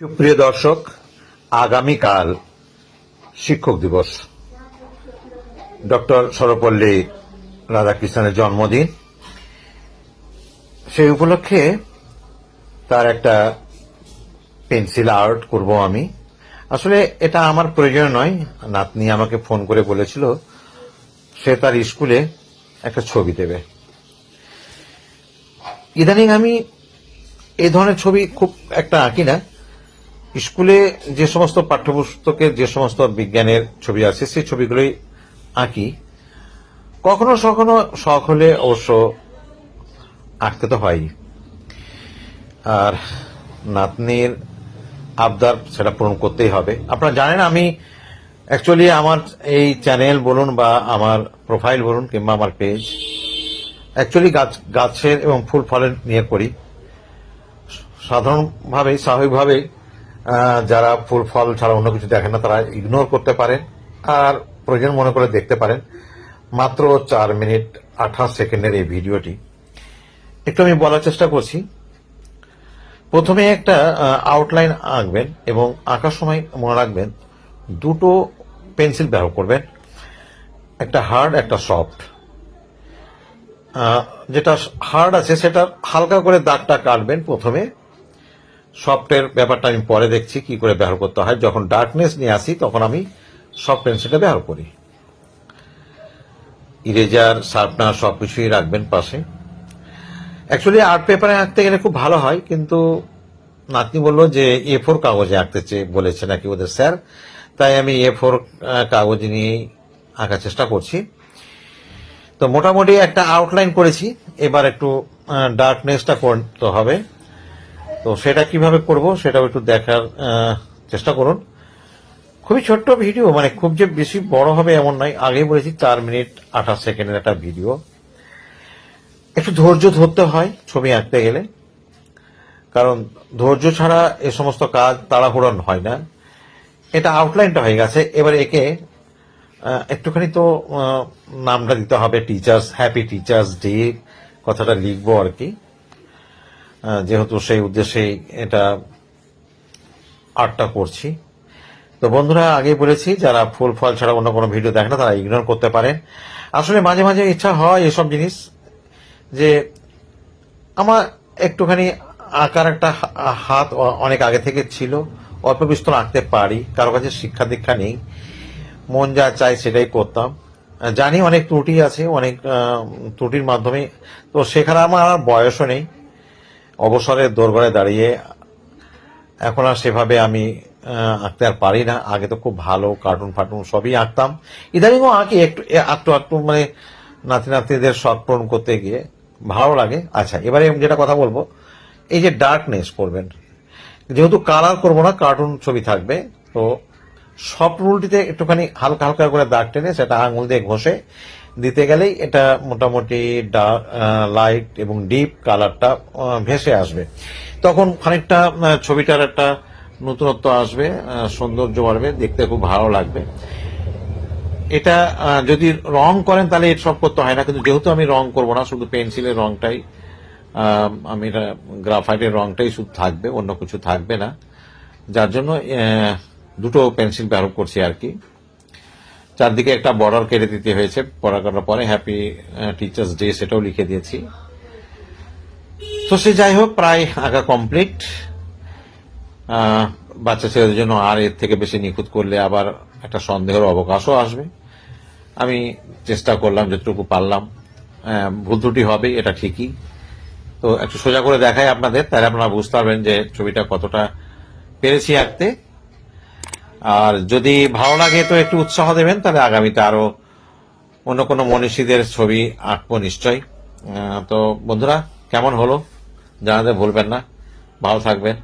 সুপ্রিয় দর্শক, আগামীকাল শিক্ষক দিবস। ডক্টর সর্বপল্লী রাধাকৃষ্ণনের জন্মদিন। সেই উপলক্ষে তার একটা পেন্সিল আর্ট করব আমি। আসলে এটা আমার প্রয়োজন নয়। নাতনি আমাকে ফোন করে বলেছিল, সে তার স্কুলে একটা ছবি দেবে। ইদানিং আমি এই ধরনের ছবি খুব একটা আঁকি না। স্কুলে যে সমস্ত পাঠ্যপুস্তকে, যে সমস্ত বিজ্ঞানের ছবি আছে, সেই ছবিগুলোই আঁকি। কখনো কখনো শখ হলে অবশ্য আঁকতে তো হয় আর নাতনির আবদার সেটা পূরণ করতেই হবে। আপনারা জানেন আমি অ্যাকচুয়ালি আমার এই চ্যানেল বলুন বা আমার প্রোফাইল বলুন কিংবা আমার পেজ অ্যাকচুয়ালি গাছ, গাছের এবং ফুল ফলের নিয়ে করি। সাধারণভাবেই স্বাভাবিকভাবেই যারা ফুল ফল ছাড়া অন্য কিছু দেখেন না, তারা ইগনোর করতে পারেন আর প্রয়োজন মনে করে দেখতে পারেন। মাত্র চার মিনিট আঠাশ সেকেন্ডের এই ভিডিওটি। একটু আমি বলার চেষ্টা করছি। প্রথমে একটা আউটলাইন আঁকবেন এবং আঁকার সময় মনে রাখবেন, দুটো পেন্সিল ব্যবহার করবেন, একটা হার্ড একটা সফট যেটা হার্ড আছে সেটা হালকা করে দাগটা কাটবেন প্রথমে। সফটের ব্যাপারটা আমি পরে দেখছি কি করে ব্যবহার করতে হয়। যখন ডার্কনেস নিয়ে আসি, তখন আমি সফট পেন্সিলটা ব্যবহার করি। ইরেজার শার্পনার সবকিছুই রাখবেন পাশে। অ্যাকচুয়ালি আর্ট পেপারে আঁকতে গেলে খুব ভালো হয়, কিন্তু নাতনি বলল যে এ ফোর কাগজে আঁকতে চেয়ে বলেছে নাকি ওদের স্যার। তাই আমি এ ফোর কাগজ নিয়েই আঁকার চেষ্টা করছি। তো মোটামুটি একটা আউটলাইন করেছি। এবার একটু ডার্কনেসটা করতে হবে। তো সেটা কীভাবে করব সেটাও একটু দেখার চেষ্টা করুন। খুবই ছোট্ট ভিডিও মানে খুব যে বেশি বড় হবে এমন নয়। আগেই বলেছি, চার মিনিট আঠাশ সেকেন্ডের একটা ভিডিও। একটু ধৈর্য ধরতে হয় ছবি আঁকতে গেলে। কারণ ধৈর্য ছাড়া এ সমস্ত কাজ তাড়াহুড়ন হয় না। এটা আউটলাইনটা হয়ে গেছে। এবার একে একটুখানি তো নামটা দিতে হবে টিচার্স হ্যাপি টিচার্স ডে কথাটা লিখব আর কি। যেহেতু সেই উদ্দেশ্যেই এটা আর্টটা করছি। তো বন্ধুরা আগে বলেছি, যারা ফুল ফল ছাড়া অন্য কোনো ভিডিও দেখে না, তারা ইগনোর করতে পারেন। আসলে মাঝে মাঝে ইচ্ছা হয় এসব জিনিস যে আমার একটুখানি আঁকার একটা হাত অনেক আগে থেকে ছিল, অল্প বিস্তর আঁকতে পারি, কারও কাছে শিক্ষা দীক্ষা নেই, মন যা চায় সেটাই করতাম। জানি অনেক ত্রুটি আছে, অনেক ত্রুটির মাধ্যমে, তো সেখানে আমার আর বয়সও নেই। অবসরের দোরগড়ে দাঁড়িয়ে এখন আর সেভাবে আমি আঁকতে আর পারি না। আগে তো খুব ভালো কার্টুন ফার্টুন সবই আঁকতাম। ইদানিংও আঁকি একটু একটু একটু মানে নাতি নাতিদের শখ পূরণ করতে গিয়ে ভালো লাগে। আচ্ছা এবারে আমি যেটা কথা বলব, এই যে ডার্কনেস করবেন, যেহেতু কালার করব না কার্টুন ছবি থাকবে, তো সব রুলটিতে একটুখানি হালকা হালকা করে দাগ টেনে সেটা আঙুল দিয়ে ঘষে দিতে গেলেই এটা মোটামুটি লাইট এবং ডিপ কালারটা ভেসে আসবে। তখন খানিকটা ছবিটার একটা নতুনত্ব আসবে সৌন্দর্য বাড়বে, দেখতে খুব ভালো লাগবে। এটা যদি রং করেন তাহলে সব করতে হয় না, কিন্তু যেহেতু আমি রং করব না, শুধু পেন্সিলের রংটাই আমি এটা গ্রাফাইটের রংটাই শুধু থাকবে, অন্য কিছু থাকবে না। যার জন্য দুটো পেন্সিল ব্যবহার করছি আর কি। চারদিকে একটা বর্ডার কেটে দিতে হয়েছে। পড়া করার পরে হ্যাপি টিচার্স ডে সেটাও লিখে দিয়েছি। তো সে যাই হোক, প্রায় আঁকা কমপ্লিট বাচ্চা ছেলেদের জন্য আর এর থেকে বেশি নিখুঁত করলে আবার একটা সন্দেহের অবকাশও আসবে। আমি চেষ্টা করলাম, যতটুকু পারলাম। ভুল ত্রুটি হবে এটা ঠিকই। তো একটু সোজা করে দেখাই আপনাদের, তাহলে আপনারা বুঝতে পারবেন যে ছবিটা কতটা পেরেছি আঁকতে। আর যদি ভালো লাগে তো একটু উৎসাহ দেবেন, তাহলে আগামীতে আরও অন্য কোনো মনীষীদের ছবি আঁকবো নিশ্চয়। তো বন্ধুরা, কেমন হলো জানাতে ভুলবেন না। ভালো থাকবেন।